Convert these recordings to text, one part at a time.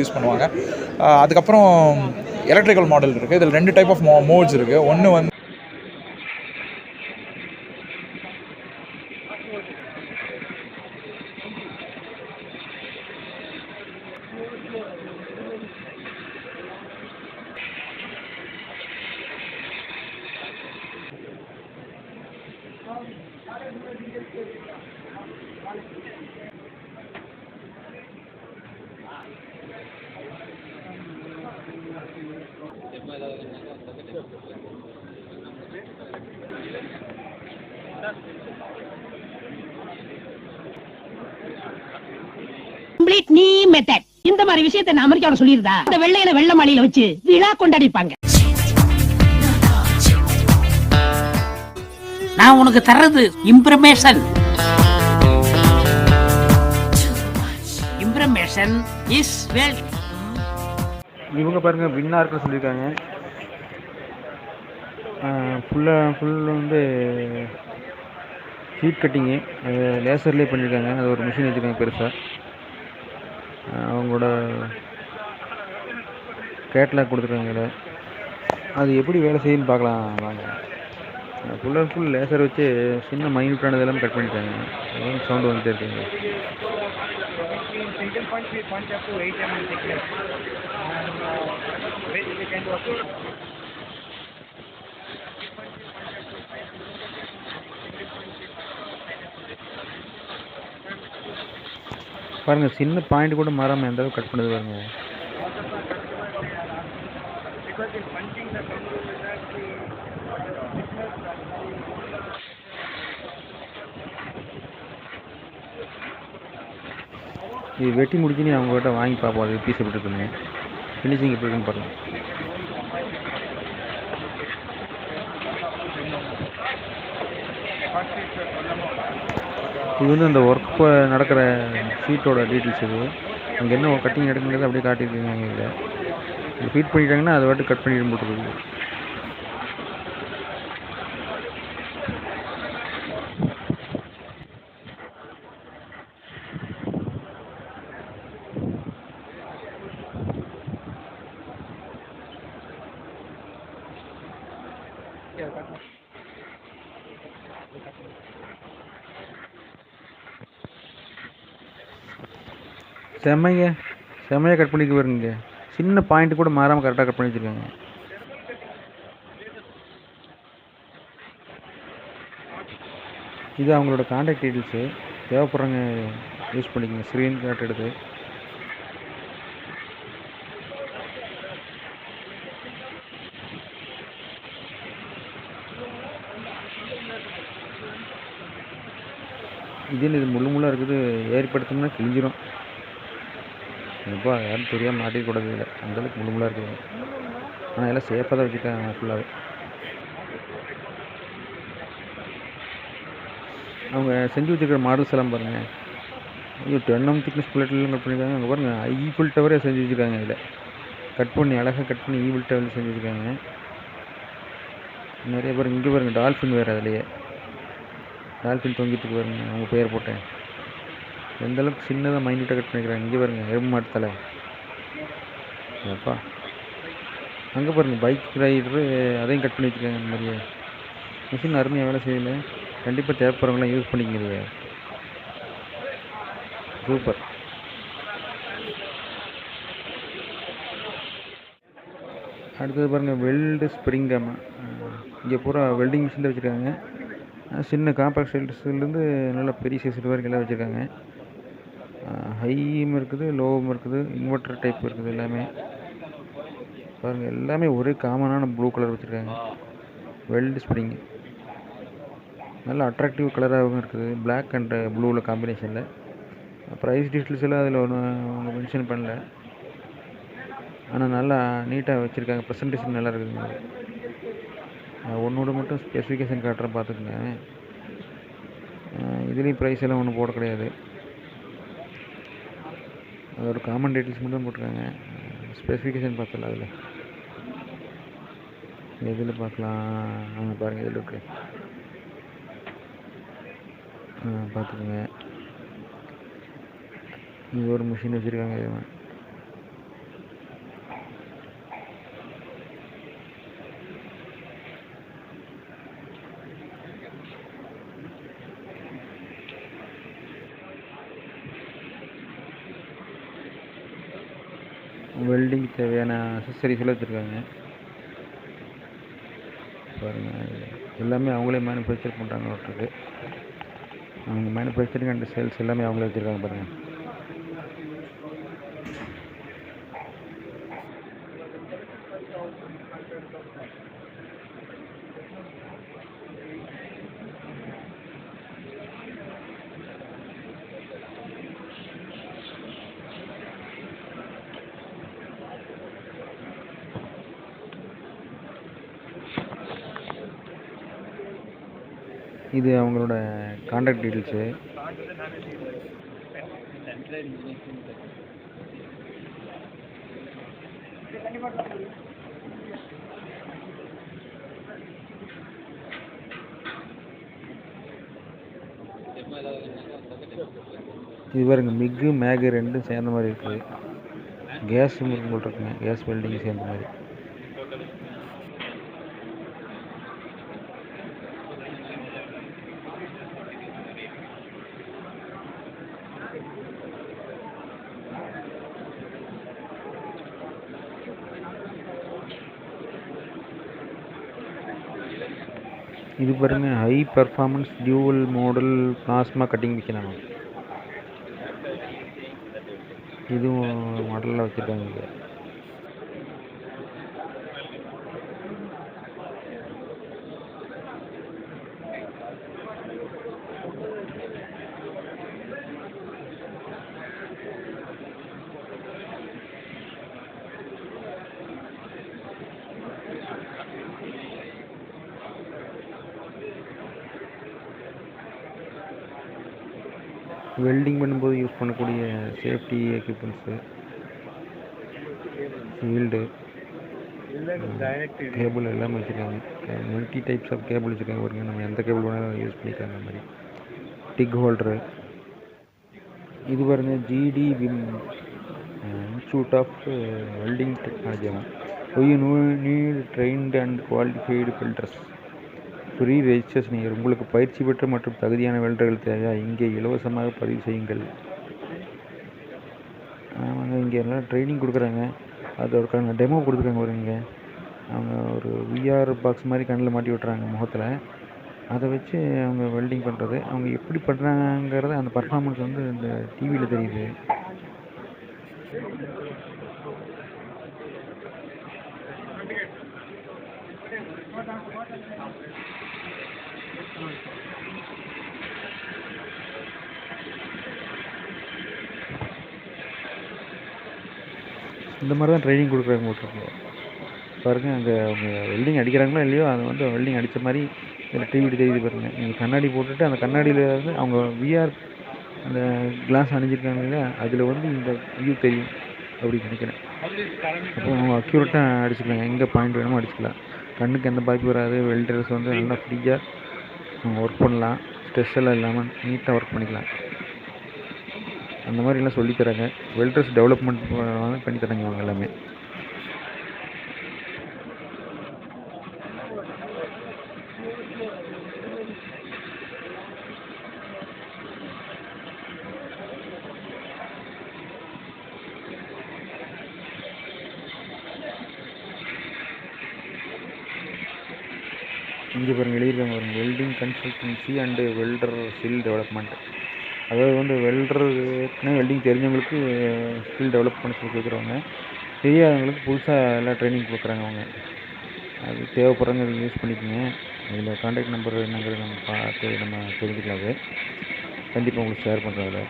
Use பண்ணுவாங்க. அதுக்கப்புறம் electrical model இருக்குது இதில் ரெண்டு டைப் ஆஃப் மோ மோட்ஸ் இருக்குது ஒன்று வந்து கம்ப்ளீட் நீ மெத்தட் இந்த மாதிரி விஷயத்தை நான் அமெரிக்காவில் சொல்லியிருந்தா இந்த வெள்ளையில வெள்ள மாலையில வச்சு விழா கொண்டாடிப்பாங்க. நான் உனக்கு தர்றது இம்ப்ரமேஷன் இம்ப்ரமேஷன் இஸ் வெல்த் இவங்க பாருங்கள் வின்னார்கள் சொல்லியிருக்காங்க. ஃபுல்லாக ஃபுல் வந்து ஹீட் கட்டிங்கு அது லேசர்லேயே பண்ணியிருக்காங்க. அது ஒரு மிஷின் வச்சுருக்காங்க பெருசாக அவங்களோட கேட்லாக் கொடுத்துருக்காங்க இதில் அது எப்படி வேலை செய்யுன்னு பார்க்கலாம் வாங்க. ஃபுல் அண்ட் ஃபுல் லேசர் வச்சு சின்ன மைனூட்டானது எல்லாமே கட் பண்ணிட்டாங்க. சவுண்டு வந்துட்டே இருக்குங்க பாருங்கள் சின்ன பாயிண்ட் கூட மாறாமல் எந்த அளவுக்கு கட் பண்ணுது பாருங்க. இது வெட்டி முடிச்சு நீ அவங்ககிட்ட வாங்கி பார்ப்போம் அது பீஸ் எப்படி இருக்குன்னு. ஃபினிஷிங் எப்படி இருக்குன்னு பார்க்கலாம் இது வந்து அந்த ஒர்க் நடக்கிற ஷீட்டோட டீட்டெயில்ஸ் இது. அங்கே என்ன கட்டிங் நடக்குங்கிறது அப்படியே காட்டியிருக்காங்க இங்கே. ஃபீட் பண்ணிட்டாங்கன்னா அதை வாட்டு கட் பண்ணிட்டு போட்டுருக்கு செம்மைங்க செம்மையாக கட் பண்ணிக்க வருங்க சின்ன பாயிண்ட் கூட மாறாமல் கரெக்டாக கட் பண்ணி வச்சுருக்காங்க. இது அவங்களோட காண்டாக்ட் டீட்டெயில்ஸு தேவைப்படுறவங்க யூஸ் பண்ணிக்கோங்க. ஸ்க்ரீன் ஷாட் எடுத்து. இது இது முள்ளு முள்ளாக இருக்குது. ஏற்படுத்தோம்னா கிழிஞ்சிரும். எப்போ யாரும் தெரியாமல் மாட்டிக்கூடாது இல்லை அந்தளவுக்கு முழுமலாக இருக்குது ஆனால் எல்லாம் சேஃபாக தான் வச்சுருக்காங்க ஃபுல்லாகவே அவங்க செஞ்சு வச்சுருக்கிற மாடல்ஸ் எல்லாம் பாருங்கள் ஐயோ டென்னம் திக்னஸ் பிளேட்லாம் கட் பண்ணியிருக்காங்க. அங்கே பாருங்கள் ஈஃபில் டவரே செஞ்சு வச்சுருக்காங்க இதில். கட் பண்ணி அழகாக கட் பண்ணி ஈஃபில் டவர் செஞ்சு வச்சுருக்காங்க. நிறைய பேர் இங்கே பாருங்க டால்ஃபின் வேறு அதுலேயே. டால்ஃபின் தொங்கிட்டு பாருங்கள் பாருங்க அவங்க பேர் போட்டேன். எந்த அளவுக்கு சின்னதாக மைன்யூட்டாக கட் பண்ணிக்கிறாங்க. இங்கே பாருங்க எறும்பு மாட்டத்தில் அப்பா. அங்கே பாருங்கள் பைக் ரைடரு அதையும் கட் பண்ணி வச்சுருக்காங்க இந்த மாதிரியே. மிஷின் அருமையாக வேலை செய்யல கண்டிப்பாக தேவைப்படுறவங்களாம் யூஸ் பண்ணிக்கிறீங்க. சூப்பர் அடுத்தது பாருங்கள் வெல்டு ஸ்ப்ரிங் கேம் இங்கே பூரா வெல்டிங் மிஷின் தான் வச்சுருக்காங்க. சின்ன காம்பாக்ட் சைல்ஸ்லேருந்து நல்லா பெரிய சைஸ் வரைக்கும் எல்லாம் வச்சுருக்காங்க. ஹையும் இருக்குது லோவும் இருக்குது இன்வெர்டர் டைப் இருக்குது எல்லாமே. பாருங்கள் எல்லாமே ஒரே காமனான ப்ளூ கலர் வச்சுருக்காங்க. வெல்டு ஸ்ப்ரிங் நல்ல அட்ராக்டிவ் கலராகவும் இருக்குது. பிளாக் அண்ட் ப்ளூவில் காம்பினேஷனில் ப்ரைஸ் டீட்டெயில்ஸ் எல்லாம் அதில் ஒன்று அவங்க மென்ஷன் பண்ணல. ஆனால் நல்லா நீட்டாக வச்சுருக்காங்க. ப்ரெசன்டேஷன் நல்லா இருக்குதுங்க ஒன்றோட மட்டும் ஸ்பெசிஃபிகேஷன் காட்டுறேன் பார்த்துக்குங்க இதுலேயும் ப்ரைஸ் எல்லாம் ஒன்றும் போட கிடையாது. அதோட காமன் டீட்டெயில்ஸ் மட்டும் போட்டிருக்காங்க. ஸ்பெசிஃபிகேஷன் பார்த்தல அதில். எதில் பார்க்கலாம்? ஆ பாருங்கள் இதில் இருக்கு? பார்த்துக்கோங்க. இது ஒரு மிஷின் வச்சுருக்காங்க வெல்டிங் தேவையான அசசரிஸ்லாம் வச்சுருக்காங்க. பாருங்கள் எல்லாமே அவங்களே மேனுஃபேக்சர் பண்ணுறாங்க ஒருத்தருக்கு அவங்க மேனுஃபேக்சரிங் அண்ட் சேல்ஸ் எல்லாமே அவங்களே வச்சுருக்காங்க பாருங்கள் இது அவங்களோட காண்டாக்ட் டீட்டெயில்ஸு இது பாருங்க மிக்கு மேகு ரெண்டும் சேர்ந்த மாதிரி இருக்குது கேஸ் இருக்குங்க. கேஸ் வெல்டிங் சேர்ந்த மாதிரி. இது பாருங்க high performance dual model plasma cutting machine ஆகும் இதுவும் மாடலில் வச்சுருக்காங்க. வெல்டிங் பண்ணும்போது யூஸ் பண்ணக்கூடிய சேஃப்டி எக்யூப்மெண்ட்ஸு ஷீல்டு கேபிள் எல்லாமே வச்சுருக்காங்க. மல்டி டைப்ஸ் ஆஃப் கேபிள் வச்சுருக்காங்க பாருங்க. நம்ம எந்த கேபிள் வேணாலும் யூஸ் பண்ணிக்கலாம் அந்த மாதிரி. டிக் ஹோல்டரு இது பாருங்க GD vim institute of welding technology ஆகும் why you need trained and qualified filters free registration உங்களுக்கு பயிற்சி பெற்ற மற்றும் தகுதியான வெல்டர்கள் தேவையா? இங்கே இலவசமாக பதிவு செய்யுங்கள். அவங்க இங்கே எல்லாம் ட்ரைனிங் கொடுக்குறாங்க. அதற்கான டெமோ கொடுத்துருக்காங்க ஒரு இங்கே அவங்க ஒரு விஆர் பாக்ஸ் மாதிரி கண்ணில் மாட்டி விட்றாங்க முகத்தில். அதை வச்சு அவங்க வெல்டிங் பண்ணுறது அவங்க எப்படி பண்ணுறாங்கிறத அந்த பர்ஃபார்மன்ஸ் வந்து இந்த டிவியில் தெரியுது. இந்த மாதிரி தான் ட்ரைனிங் கொடுக்குறாங்க போட்டிருக்கு பாருங்கள் அங்கே அவங்க வெல்டிங் அடிக்கிறாங்களோ இல்லையோ அதை வந்து வெல்டிங் அடித்த மாதிரி இதில் டிவி தெரியுது பாருங்கள் நீங்கள் கண்ணாடி போட்டுட்டு அந்த கண்ணாடியில் வந்து அவங்க விஆர் அந்த கிளாஸ் அணிஞ்சிருக்காங்க இல்லையா அதில் வந்து இந்த வியூ தெரியும். அப்படின்னு நினைக்கிறேன். அப்போ அவங்க அக்யூரேட்டாக அடிச்சுக்கலாம் எங்கே பாயிண்ட் வேணுமோ அடிச்சுக்கலாம். கண்ணுக்கு எந்த பாதிப்பு வராது வெல்டர்ஸ் வந்து நல்லா ஃப்ரீயாக அவங்க ஒர்க் பண்ணலாம். ஸ்ட்ரெஸ் எல்லாம் இல்லாமல் நீட்டாக ஒர்க் பண்ணிக்கலாம். அந்த மாதிரிலாம் சொல்லித் தராங்க. வெல்டர்ஸ் டெவலப்மெண்ட் பண்ணித்தராங்க பண்ணி தராங்க அவங்க எல்லாமே. இங்கே பாருங்க எழுதியிருக்காங்க பாருங்க welding consultancy and welder skill development அதாவது வந்து வெல்டருக்குன்னு வெல்டிங் தெரிஞ்சவங்களுக்கு ஸ்கில் டெவலப் பண்ணி சொல்லி கொடுக்குறவங்க தெரியாதவங்களுக்கு புதுசாக எல்லாம் ட்ரைனிங் கொடுக்குறாங்க அவங்க. அது தேவைப்படுறவங்க யூஸ் பண்ணிக்கோங்க. இதில் கான்டாக்ட் நம்பர் என்னங்கிறது நம்ம பார்த்து நம்ம தெரிஞ்சுக்கலாம் அது கண்டிப்பாக உங்களுக்கு ஷேர் பண்ணுறேன் அதில்.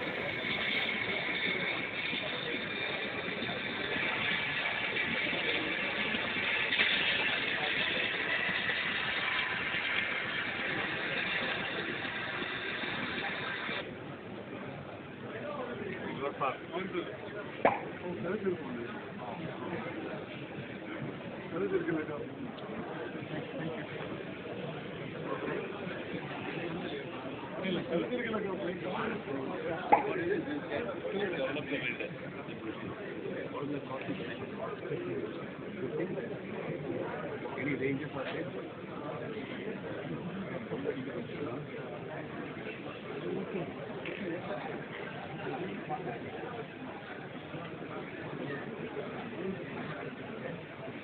Any ranges are there?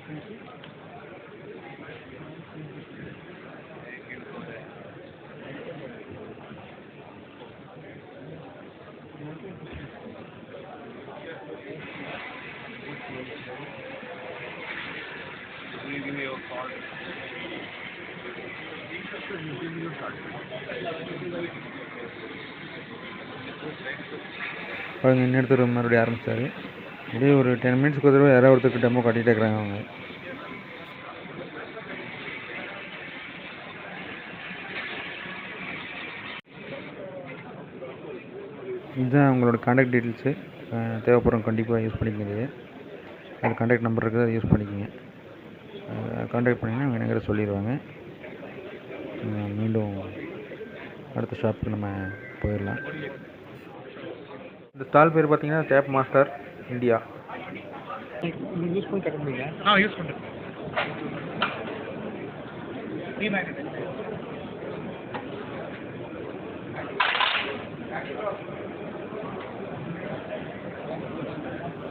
Thank you. பாருங்கள் இன்னொருத்தர் மறுபடியும் ஆரம்பித்தார் அப்படியே ஒரு டென் மினிட்ஸ்க்கு ஒரு தடவை யாராவது ஒருத்தருக்கு டெமோ காட்டிகிட்டே இருக்கிறாங்க அவங்க. இதுதான் உங்களோட காண்டாக்ட் டீட்டெயில்ஸு தேவைப்படும் கண்டிப்பாக யூஸ் பண்ணிக்கங்க. அது காண்டாக்ட் நம்பர் இருக்குது அதை யூஸ் பண்ணிக்கோங்க. காண்டாக்ட் பண்ணிங்கன்னா அவங்க எனக்கு சொல்லிடுவாங்க. மீண்டும் அடுத்த ஷாப்புக்கு நம்ம போயிடலாம். இந்த ஸ்டால் பேர் பார்த்தீங்கன்னா டேப் மாஸ்டர் இந்தியா. ஆ யூஸ் பண்ணுறேன்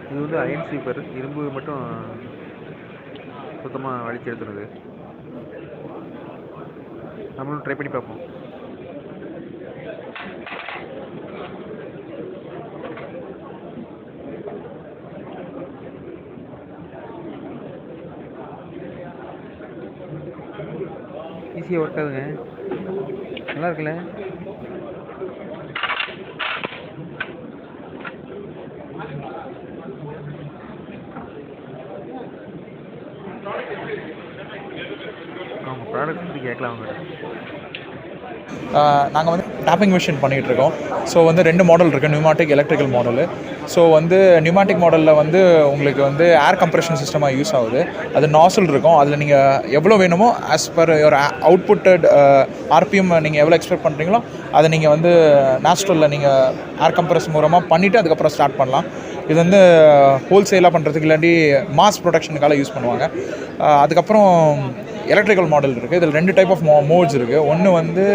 இது வந்து அயன் ஸ்வீப்பர் இரும்பு மட்டும் சுத்தமாக வலிச்சு எடுத்துருது நம்மளும் ட்ரை பண்ணி பார்ப்போம். ஈஸியாக ஒர்க் ஆகுதுங்க நல்லா இருக்குல்ல? அவங்க ப்ராடக்ட் பற்றி கேட்கலாம் அவங்ககிட்ட நாங்கள் வந்து டேப்பிங் மிஷின் பண்ணிகிட்டு இருக்கோம். ஸோ வந்து ரெண்டு மாடல் இருக்குது நியூமாட்டிக் எலக்ட்ரிக்கல் மாடலு ஸோ வந்து நியூமாட்டிக் மாடலில் வந்து உங்களுக்கு வந்து ஏர் கம்ப்ரெஷன் சிஸ்டமாக யூஸ் ஆகுது. அது நாசல் இருக்கும். அதில் நீங்கள் எவ்வளோ வேணுமோ ஆஸ் பர் ஒரு அவுட்புட்டட் ஆர்பிஎம் நீங்கள் எவ்வளோ எக்ஸ்பெக்ட் பண்ணுறீங்களோ அதை நீங்கள் வந்து நேச்சுரலில் நீங்கள் ஏர் கம்ப்ரெஸ் மூலமாக பண்ணிவிட்டு அதுக்கப்புறம் ஸ்டார்ட் பண்ணலாம். இது வந்து ஹோல்சேலாக பண்ணுறதுக்கு இல்லாட்டி மாஸ் ப்ரொடக்ஷனுக்காக யூஸ் பண்ணுவாங்க. Uh, அதுக்கப்புறம் எலக்ட்ரிக்கல் மாடல் இருக்குது இதில் ரெண்டு டைப் ஆஃப் மோ மோட்ஸ் இருக்குது ஒன்று வந்து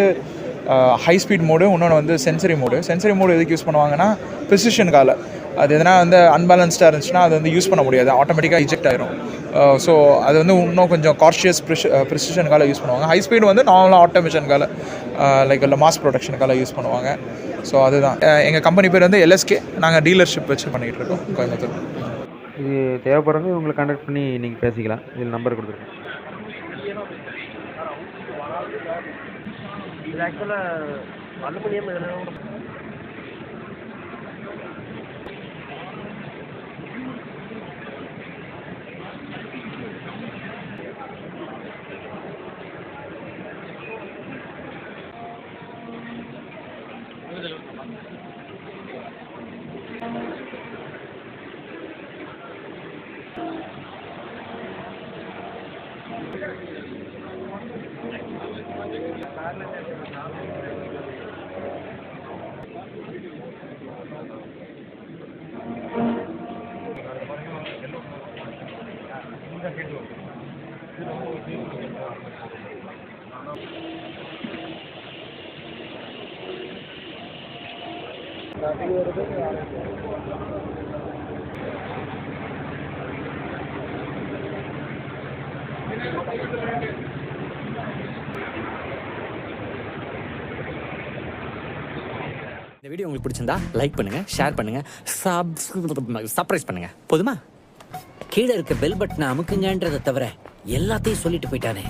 ஹை ஸ்பீட் மோடு இன்னொன்று வந்து சென்சரி மோடு சென்சரி மோடு எதுக்கு யூஸ் பண்ணுவாங்கன்னா ப்ரிசிஷனுக்கால அது எதனா வந்து அன்பேலன்ஸ்டாக இருந்துச்சுன்னா அது வந்து யூஸ் பண்ண முடியாது. ஆட்டோமேட்டிக்காக இஜெக்ட் ஆயிரும். ஸோ அது வந்து இன்னும் கொஞ்சம் கார்ஷியஸ் ப்ரிசிஷனுக்கால யூஸ் பண்ணுவாங்க. ஹை ஸ்பீடு வந்து நார்மலாக ஆட்டோமேஷனுக்கால லைக் இல்லை மாஸ் ப்ரொடக்ஷனுக்கால யூஸ் பண்ணுவாங்க. ஸோ அதுதான். எங்கள் கம்பெனி பேர் வந்து எல்எஸ்கே நாங்கள் டீலர்ஷிப் வச்சு பண்ணிகிட்டு இருக்கோம் கோயம்புத்தூர். இது தேவைப்படுறது உங்களை கான்டாக்ட் பண்ணி நீங்கள் பேசிக்கலாம். இதில் நம்பர் கொடுத்துருக்கேன். ஸ்டார்டிங் வருது Thank you. இந்த வீடியோ உங்களுக்கு பிடிச்சிருந்தா லைக் பண்ணுங்க ஷேர் பண்ணுங்க சர்ப்ரைஸ் பண்ணுங்க. போதுமா? கீழே இருக்க பெல் பட்டனை அமுக்குங்கன்றதை தவிர எல்லாத்தையும் சொல்லிட்டு போயிட்டானே.